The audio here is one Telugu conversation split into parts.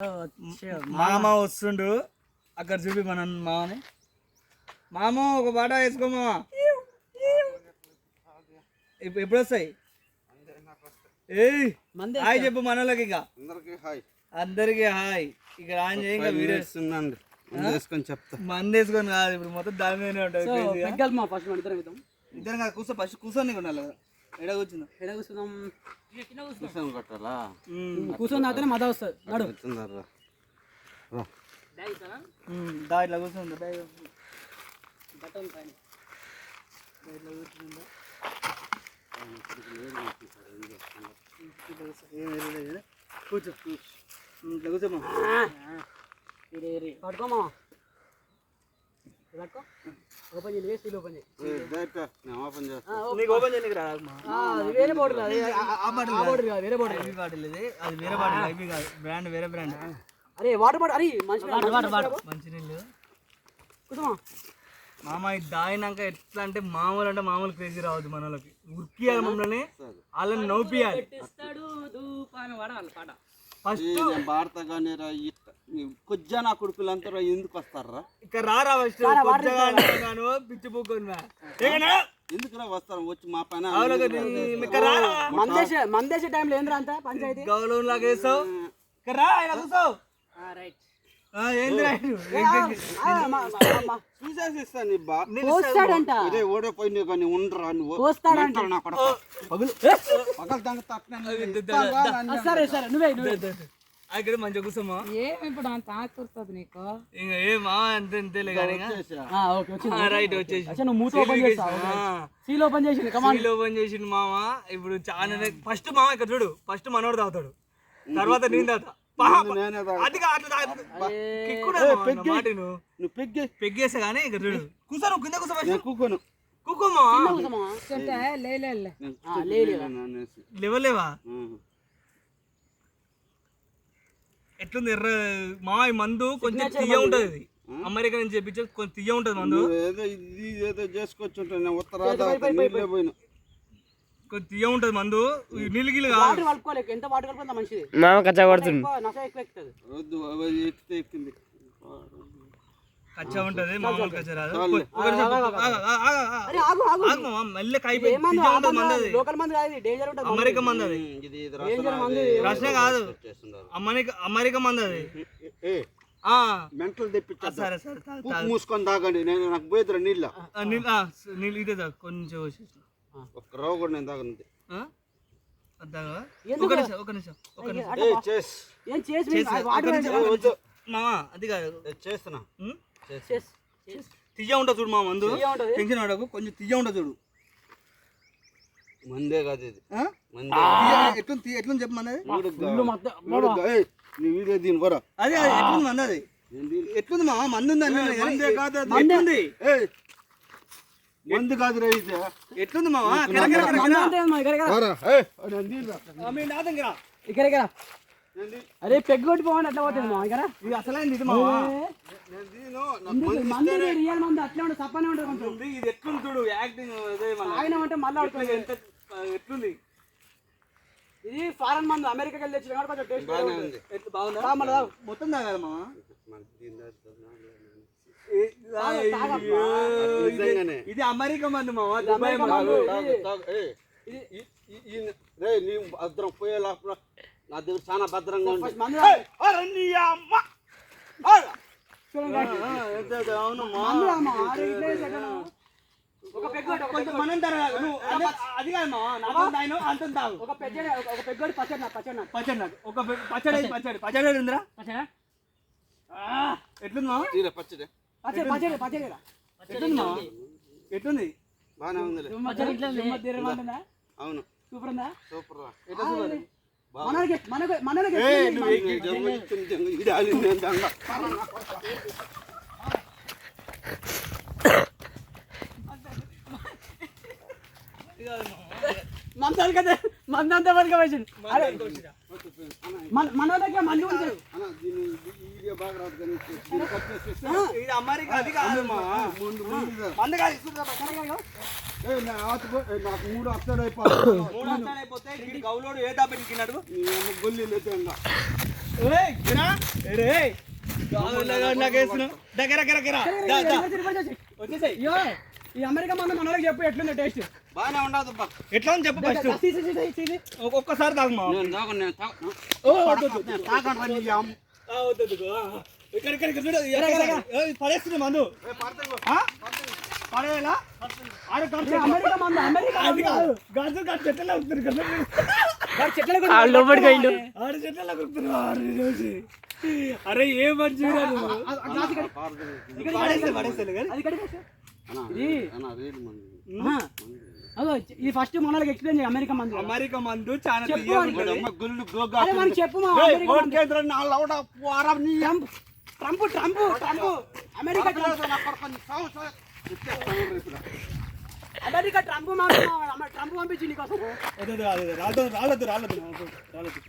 మామ. వస్తుండు. అక్కడ చూపి మన మామని. మామ ఒక పాట వేసుకో మామ. ఇప్పుడు ఎప్పుడు వస్తాయి ఏయ్ హాయ్ చెప్పు మనోళ్ళకి ఇక. అందరికి హాయ్. అందరికి హాయ్. ఇక ఆన్ చేయి ఇంకా వీడియో వేస్తున్నాండి వేసుకొని చెప్తా. మంది వేసుకొని కాదు ఇప్పుడు మొత్తం దాని మీదనే ఉంటుంది crazy గా. పెగ్గాలి మా ఫస్ట్ మన ఇద్దరం ఇద్దాం. ఇద్దరం కాదు కూర్చో ఫస్ట్ కూర్చొని ఉండాలి కదా. ఎడ కూర్చుందా? ఎడ కూర్చుందాం కూర్చొని కొట్టాలా? కూర్చొని తాతనే మజా వస్తుంది. నడు. వచ్చిందారా రా. దా ఇట్లా కూర్చుందా? బ్యాగ్ కూర్చో. ఉమ్, ఇట్లా కూర్చోమా? పట్టుకోమా పట్టుకో ఓపెన్ చేయండి వేసి వేరే బాటిల్ అది. ఆ బాటిల్ కాదు. వేరే బాటిల్. ఐబీ బాటిల్ ఇది. అది వేరే బాటిల్ కాదు. బ్రాండ్ వేరే బ్రాండ్. అరే వాటర్ బాటిల్ అరే మంచి వాటర్ వాటర్ మామ ఇది ఎట్లా అంటే మామూలు అంటే మామూలు క్రేజీ రావద్దు మన వాళ్ళకి ఉరికియాలి మమ్మల్ని వాళ్ళని నవ్వుపియాలి. ఫస్ట్ భారత కానీ కొజ్జా నా కొడుకులంతా రా ఎందుకు వస్తారా? ఇక్కడ రారా ఫస్ట్ పిచ్చి పూకొని ఎందుకు రా వస్తారు వచ్చి మా పైన మందేసే మందేసే టైంలో ఏంద్రా అంతా? పంచాయతీ? గౌరవం లాగా వేసావు ఇక్కడ రా ఇలా కూర్చోవు రైట్. ఆ, ఏంది రా ఇది? చూసేసి ఇస్తాను నీ బా. పోస్తాడంట. ఇదే ఓడిపోయింది కానీ ఉండరా నువ్వు. పగులు. పగలు సరే సరే నువ్వే నువ్వే. ఆ, ఇక్కడ మంచిగా కూర్చోమా? ఏమి ఇప్పుడు అంత ఆకుతుంది నీకు? ఇంకా ఏ మామ అంతే కానీ ఆ, ఓకే వచ్చింది రైట్ వచ్చేసి. మూత ఓపెన్ సీల్ ఓపెన్ చేసింది కమాన్ సీల్ ఓపెన్ చేసిండు మామ. ఇప్పుడు చాలా ఫస్ట్ మామ ఇక్కడ చూడు ఫస్ట్ మనోడు తాగుతాడు. తర్వాత నేను తాగుతా. అది పెగ్గేసా కానీ ఇక్కడ చూడు. కింద కూర్చో కూకోమా. లేవలేవా. ఎట్లుంది ఎర్ర? మా ఈ మందు కొంచెం తీయ ఉంటది. ఇది అమెరికా నుంచి చెప్పించే కొంచెం తీయ ఉంటది మందు. ఏదో ఇది ఏదో చేసుకొచ్చుంటా నేను ఉత్తరాది నీళ్ళే పోయినా. కొంచెం తీయ ఉంటది మందు. ఈ నీళ్ళు గిల్లు కాదు కలుపుకోలేక ఎంత వాటర్ కలుపుకుంటే అంత మంచిది మామ కచ్చా ఎక్కుతుంది. వద్దు ఎక్కితే ఎక్కింది. కచ్చా ఉంటది మామూలు కచ్చా రాదు. పోయి, ఒక నిమిషం, ఆగు, ఆగు, ఆగు, ఆగు. అరే ఆగు ఆగు. ఆగు మామ, మెల్లగా కైపోయి ఏమంది తీయ ఉంటది మందు అది. లోకల్ మంది కాదు డేంజర్ ఉంటుంది. అమెరికా మందు అది. రష్యా కాదు. అమెరికా అమెరికా మందు అది. ఏ ఆ, మెంటల్ తెప్పించా సరే సరే. మూసుకొని తాగండి. నేను నాకు పోయిద్దరా నీళ్ళ. ఆ, నీళ్ళు ఇదే తాగు, కొంచెం ఒక్క రవ్వ కూడా నేను తాగనుంది? ఒక నిమిషం ఒక నిమిషం ఒక నిమిషం. ఒక మామ అది కాదు. చేస్తున్నా? చేసి తీయ ఉంటుంది చూడు మా మందు. టెన్షన్ పడకు కొంచెం తీయ ఉంటుంది చూడు మందే కాదు ఇది వీడుగా, ఏయ్, నీ వీడియో దీని పోరా అదే అది ఎట్లుంది మంది అది ఎట్లుంది మా మంది ఉంది మందే కాదు మందు కాదు రా ఇది ఎట్లుంది మావా కిర కిర కిర కిర. ఇక్కడ ఇక్కడ కిర. ఇక్కడ ఇక్కడ అరే పెగ్ కొట్టి పోవండి అట్లా పోతుంది మా ఇక్కడ ఇది అసలైంది ఇది మావా నాకు మందు రియల్ మంది అట్లే ఉంటుంది సప్పనే ఉంటుంది కొంచెం. ఇది ఎట్లుంది చూడు యాక్టింగ్ ఆయన అంటే మళ్ళీ ఎట్లా ఎంత ఎట్లుంది? ఇది ఫారెన్ మంది అమెరికాకి వెళ్ళి తెచ్చిన కాబట్టి కొంచెం టేస్ట్ బాగుందా? తా మళ్ళా. మొత్తం తాగాలి మావా ఇది-. ఇది అమెరికా మంది మావా దుబాయ్ అమెరికా మందు. మందు. తాగు, తాగు, ఏయ్, ఈ- ఈ- ఈ- రే నీ భద్రం పోయే లోపల నా దగ్గర చాలా భద్రంగా ఉంది అది అవును మా. మందు రామా అరే ఇట్లే సెకండ్ ఒక పెగ్ కొట్టి ఒక కొంచెం మనం తాగాలి. నువ్వు అదే- అది కాదు మా నాతో తాగిన అంత తాగు ఒక పెద్దడి ఒక ఒక పెగ్ కొట్టి పచ్చడి నాకు పచ్చడి నాకు పచ్చడి నాకు ఒక పచ్చడి. పచ్చడి పచ్చడి ఉందిరా? పచ్చడా? ఎట్లుంది పచ్చడి. పచ్చడి పచ్చడి పచ్చడి. ఎట్లుంది ఎట్లుంది? బాగానే ఉందిలే. పచ్చడి ఇట్లా నెమ్మది తీరమంటుందా? అవును. సూపర్ ఉందా? సూపర్ రా. ఎట్లా మందాలు కదా మందంతా వరకు వచ్చింది మన దగ్గర మంది ఏయ్, నాకు మూడు అప్సైడ్ అయిపోతుంది గౌలోడు ఏ దాపెట్టి తిన్నాడు నీ అమ్మ గొల్లి. దగ్గర. వచ్చేసేయ్. ఈ అమెరికా మందు మనోళ్ళకి చెప్పు ఎట్లుంది టేస్ట్. బాగానే ఉండదు బా ఎట్లా అని చెప్పు ఫస్ట్? ఒక్కొక్కసారి తాగు మా నేను తాగు నేను తాగు. ఓ, వద్దు, వద్దు. నేను తాగను రా నీ అమ్మ. ఆ, వద్దు, వద్దు. ఆ, ఇక్కడ ఇక్కడ ఇక్కడ చూడు. పడేస్తుంది మందు. అమెరికా మందు అమెరికా మందు కాదు. గాజు గాజు చెట్లలో వస్తుంది కదా. వాడు చెట్లకు కూడా ఆడ చెట్లలో కుడుతున్నారు అరే ఏ మంచి ఇది. ఫస్ట్ మనోళ్ళకి ఎక్స్ప్లెయిన్ చేయి అమెరికా మందు. అమెరికా మందు చాలా చెప్పు గుళ్ళు గోగా మనకి Trump Trump Trump America Trump నా కొడుకు నీ సావు సావు. ఇచ్చేస్తాను రేపురా. అమెరికా ట్రంప్ మందు మా- ట్రంప్ పంపించి నీకోసం వద్దు, వద్దు, వద్దు, రాలదు రాలదు రాలదు రాలదు, రాలదు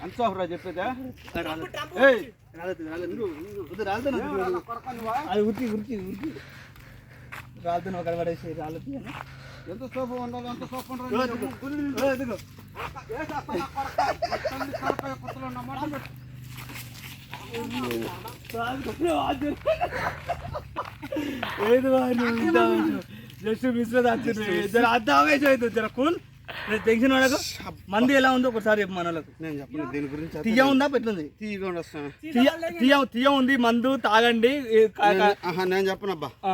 ఎంత సావురా చెప్పేదా రాలదు ట్రంప్ ఏయ్ రాలదు రాలదు వద్దు, రాలదు నాకు ఏమరా తెలియదు. నా కొడుకు నువ్వా? అది ఉరికి ఉరికి ఉరికి రాలదు నువ్వు అక్కడ పడేసి రాలదు అని. ఎంత సోపు ఉండాలి ఎంత సోపు ఉండాలి ఏది జస్ట్ మిస్ జర అర్థం ఆవేశం అవుతుంది జర కూల్? టెన్షన్ పడకు మంది ఎలా ఉందో ఒకసారి చెప్పు మనలకు. నేను చెప్పను దీని గురించి తీయ ఉందా? వస్తాను. తీయ తీయ ఉంది మందు తాగండి నేను చెప్పనబ్బా. ఆ,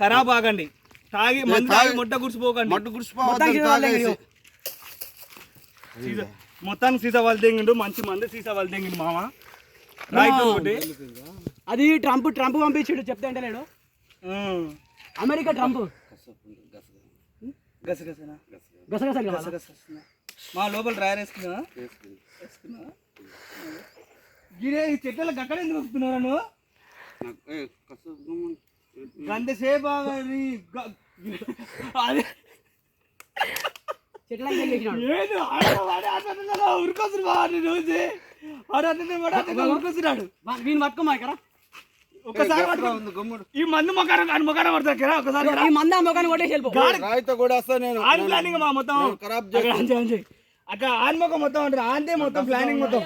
ఖరాబ్ ఆగండి. తాగి మందు తాగి మొట్ట గుడిచిపోకండి మట్టు సీసా మొత్తానికి సీసా వాళ్ళు తెంగిండు మంచి మంది సీసా వాళ్ళు తెంగిండు మామ అది ట్రంప్ ట్రంప్ పంపించాడు చెప్తే అంటే ఉమ్. America Trump. మా లోపల డ్రైవర్ వేసుకున్నా గిరే ఈ చెట్ల గక్కడ ఎందుకు వస్తున్నారా నువ్వు? గంట సేపు అదే. ఉరికొస్తున్నాడు వీని పట్టుకోమా ఇక్కడ ఒకసారి ఈ మందు మొక్కరం కానీ మొక్కరం పడతారు కదా ఒకసారి ఈ మంద మొగాన్ని కొట్టేసి వెళ్ళిపో. రాయితో కూడా నేను. ఆన్ ప్లానింగ్ మా మొత్తం. ఖరాబ్ అక్కడ ఆన్ చేయి, ఆన్ చేయి. అక్కడ ఆన్ మొక్క మొత్తం ఉంటుంది ఆన్తే మొత్తం ప్లానింగ్ మొత్తం.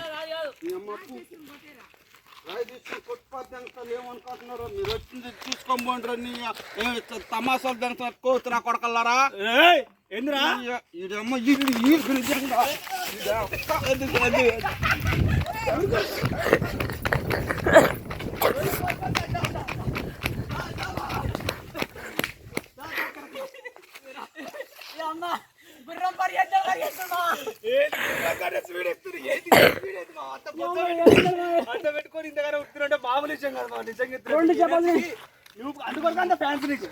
తమాసాలు దాంతో కోతున్నా కొడకల్లారా ఏయ్, ఏందిరా ఇది అమ్మ ఇది ఈ గురించి ఎందుకు, ఎందుకు? ఏంది గుర్రంగానే అంత పెట్టుకొని- ఇంతగానో ఉడుతున్నట్టే మామూలు విషయం కాదు మా నిజంగా ఎత్తున. రెండు చెప్పాలి. నువ్వు అందుకొరకు అంత ఫ్యాన్స్ నీకు.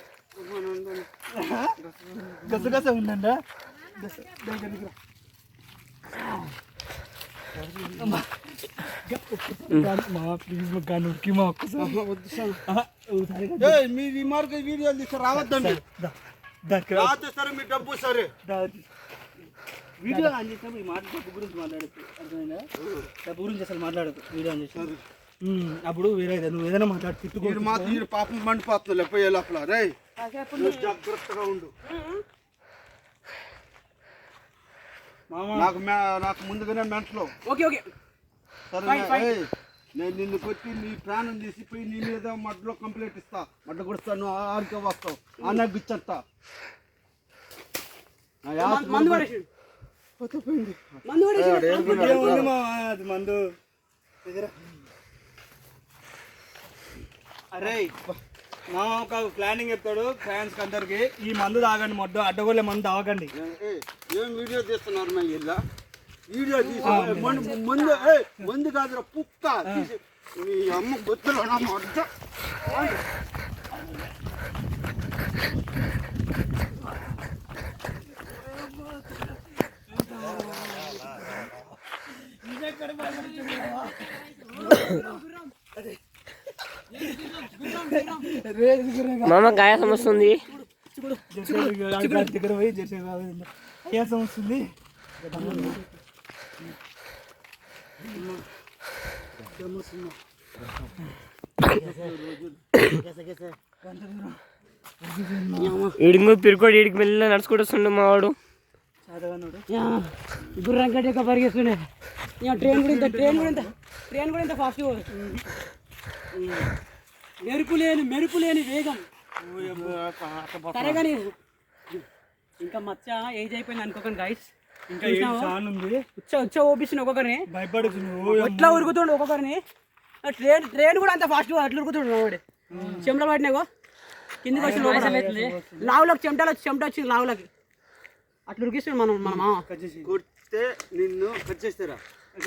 గసగస ఉందండా దగ్గర దగ్గర. మా మార్గం వీడియోలు తీసి రావద్దండి. దా, దగ్గర రాతే సరే మీ డబ్బు సరే. దా. వీడియో ఆన్ చేసినప్పుడు ఈ మాట డబ్బు గురించి మాట్లాడచ్చు అర్థమైందా? డబ్బు గురించి అసలు మాట్లాడదు వీడియో ఆన్ చేసి. అప్పుడు వేరే ఏదైనా నువ్వు ఏదైనా మాట్లాడి తిట్టుకో మాత్రం పాపం మండిపోతుంది పోయే లోపల? రే జాగ్రత్తగా ఉండు. మామ. నాకు నాకు ముందుగానే మెంటలో. Okay okay. సరే నేను నిన్ను కొట్టి నీ ప్రాణం తీసిపోయి నీ మీద మడ్డలో కంప్లైంట్ ఇస్తా. మడ్డ కొడుస్తాను ఆడికే వస్తావు. అన్న గుచ్చంతా మందు పడేసి. మందు అరే మామ ఒక ప్లానింగ్ చెప్తాడు ఫ్యాన్స్ అందరికి. ఈ మందు తాగండి మొడ్డు అడ్డగోలే మందు తాగండి ఏం వీడియో తీస్తున్నారు మా ఇల్లు వీడియో తీసి మందు ముందు కాదురా పుక్క మీ అమ్మ గుర్తులో నా మొడ్డ. మామ గాయాసం వస్తుంది దగ్గర పోయి జెర్సీ ఇడుగు పిరుకోడు ఇడికి మెల్ల నడుచుకుంటూ వస్తుండు మా వాడు చదవనుడు యా. గుర్రం గడ్డ యొక్క పరిగెత్తుండే ట్రైన్ కూడా ఇంత ట్రైన్ కూడా ఇంత ట్రైన్ కూడా ఇంత ఫాస్ట్ మెరుపు లేని మెరుపు లేని వేగం. సరే కానీ ఇంకా మచ్చ ఏజ్ అయిపోయింది అనుకోకండి గైస్ ఇంకా ఓపిస్తుంది ఒక్కొక్కరిని. భయపడుతుంది ఎట్లా ఉరుకుతుండు ఒక్కొక్కరిని? ట్రైన్ ట్రైన్ కూడా అంత ఫాస్ట్ అట్లా ఉరుకుతుండు వాడు. చెమటలు పట్టినాగో కిందికి వచ్చి లావులకు చెమటలు చెమట వచ్చింది లావులకి. అట్లా ఉరికిస్తాడు మనం మన మామ. కొడితే నిన్ను కట్ చేస్తారా?